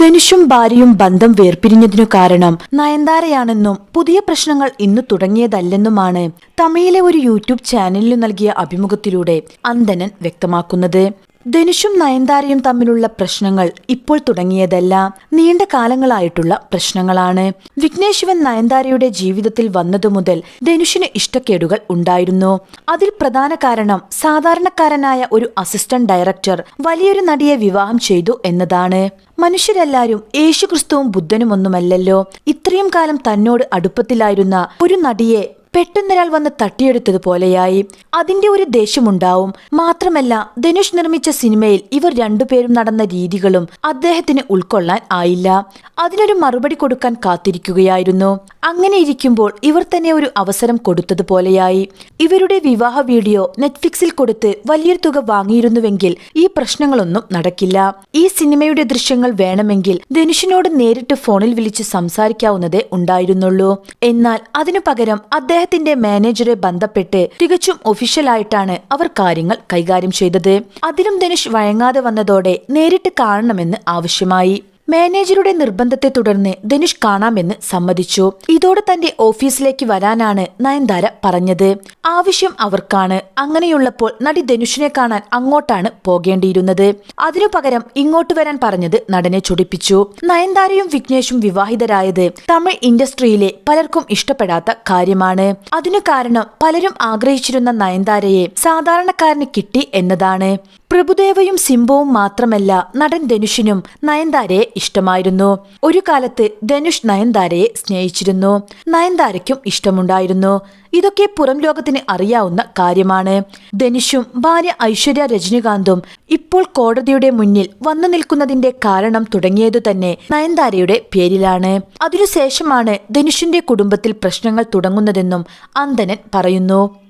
ധനുഷും ഭാര്യയും ബന്ധം വേർപിരിഞ്ഞതിനു കാരണം നയൻതാരയാണെന്നും പുതിയ പ്രശ്നങ്ങൾ ഇന്ന് തുടങ്ങിയതല്ലെന്നുമാണ് തമിഴിലെ ഒരു യൂട്യൂബ് ചാനലിനു നൽകിയ അഭിമുഖത്തിലൂടെ അന്തനൻ വ്യക്തമാക്കുന്നത്. ധനുഷും നയൻതാരയും തമ്മിലുള്ള പ്രശ്നങ്ങൾ ഇപ്പോൾ തുടങ്ങിയതല്ല നീണ്ട കാലങ്ങളായിട്ടുള്ള പ്രശ്നങ്ങളാണ്. വിഘ്നേഷ് ശിവൻ നയൻതാരയുടെ ജീവിതത്തിൽ വന്നതു മുതൽ ധനുഷിന് ഇഷ്ടക്കേടുകൾ ഉണ്ടായിരുന്നു. അതിൽ പ്രധാന കാരണം സാധാരണക്കാരനായ ഒരു അസിസ്റ്റന്റ് ഡയറക്ടർ വലിയൊരു നടിയെ വിവാഹം ചെയ്തു എന്നതാണ്. മനുഷ്യരെല്ലാരും യേശുക്രിസ്തുവും ബുദ്ധനുമൊന്നുമല്ലല്ലോ. ഇത്രയും കാലം തന്നോട് അടുപ്പത്തിലായിരുന്ന ഒരു നടിയെ പെട്ടെന്നൊരാൾ വന്ന് തട്ടിയെടുത്തതുപോലെയായി. അതിന്റെ ഒരു ദേഷ്യമുണ്ടാവും. മാത്രമല്ല ധനുഷ് നിർമ്മിച്ച സിനിമയിൽ ഇവർ രണ്ടുപേരും നടന്ന രീതികളും അദ്ദേഹത്തിന് ഉൾക്കൊള്ളാൻ ആയില്ല. അതിനൊരു മറുപടി കൊടുക്കാൻ കാത്തിരിക്കുകയായിരുന്നു. അങ്ങനെ ഇരിക്കുമ്പോൾ ഇവർ തന്നെ ഒരു അവസരം കൊടുത്തതുപോലെയായി. ഇവരുടെ വിവാഹ വീഡിയോ നെറ്റ്ഫ്ലിക്സിൽ കൊടുത്ത് വലിയൊരു തുക വാങ്ങിയിരുന്നുവെങ്കിൽ ഈ പ്രശ്നങ്ങളൊന്നും നടക്കില്ല. ഈ സിനിമയുടെ ദൃശ്യങ്ങൾ വേണമെങ്കിൽ ധനുഷിനോട് നേരിട്ട് ഫോണിൽ വിളിച്ച് സംസാരിക്കാവുന്നതേ ഉണ്ടായിരുന്നുള്ളൂ. എന്നാൽ അതിനു പകരം അദ്ദേഹത്തിന്റെ മാനേജറെ ബന്ധപ്പെട്ട് തികച്ചും ഒഫീഷ്യലായിട്ടാണ് അവർ കാര്യങ്ങൾ കൈകാര്യം ചെയ്തത്. അതിലും ധനുഷ് വഴങ്ങാതെ വന്നതോടെ നേരിട്ട് കാണണമെന്ന് ആവശ്യമായി. മാനേജറുടെ നിർബന്ധത്തെ തുടർന്ന് ധനുഷ് കാണാമെന്ന് സമ്മതിച്ചു. ഇതോടെ തന്റെ ഓഫീസിലേക്ക് വരാനാണ് നയൻതാര പറഞ്ഞത്. ആവശ്യം അവർക്കാണ്. അങ്ങനെയുള്ളപ്പോൾ നടി ധനുഷിനെ കാണാൻ അങ്ങോട്ടാണ് പോകേണ്ടിയിരുന്നത്. അതിനു പകരം ഇങ്ങോട്ട് വരാൻ പറഞ്ഞത് നടനെ ചൊടിപ്പിച്ചു. നയൻതാരയും വിഘ്നേഷും വിവാഹിതരായത് തമിഴ് ഇൻഡസ്ട്രിയിലെ പലർക്കും ഇഷ്ടപ്പെടാത്ത കാര്യമാണ്. അതിനു കാരണം പലരും ആഗ്രഹിച്ചിരുന്ന നയൻതാരയെ സാധാരണക്കാരന് കിട്ടി എന്നതാണ്. പ്രഭുദേവയും സിംബവും മാത്രമല്ല നടൻ ധനുഷിനും നയൻതാരയെ ഇഷ്ടമായിരുന്നു. ഒരു കാലത്ത് ധനുഷ് നയൻതാരയെ സ്നേഹിച്ചിരുന്നു. നയൻതാരയ്ക്കും ഇഷ്ടമുണ്ടായിരുന്നു. ഇതൊക്കെ പുറം ലോകത്തിന് അറിയാവുന്ന കാര്യമാണ്. ധനുഷും ഭാര്യ ഐശ്വര്യ രജനികാന്തും ഇപ്പോൾ കോടതിയുടെ മുന്നിൽ വന്നു നിൽക്കുന്നതിന്റെ കാരണം തുടങ്ങിയതു തന്നെ നയൻതാരയുടെ പേരിലാണ്. അതിനുശേഷമാണ് ധനുഷിന്റെ കുടുംബത്തിൽ പ്രശ്നങ്ങൾ തുടങ്ങുന്നതെന്നും അന്തനൻ പറയുന്നു.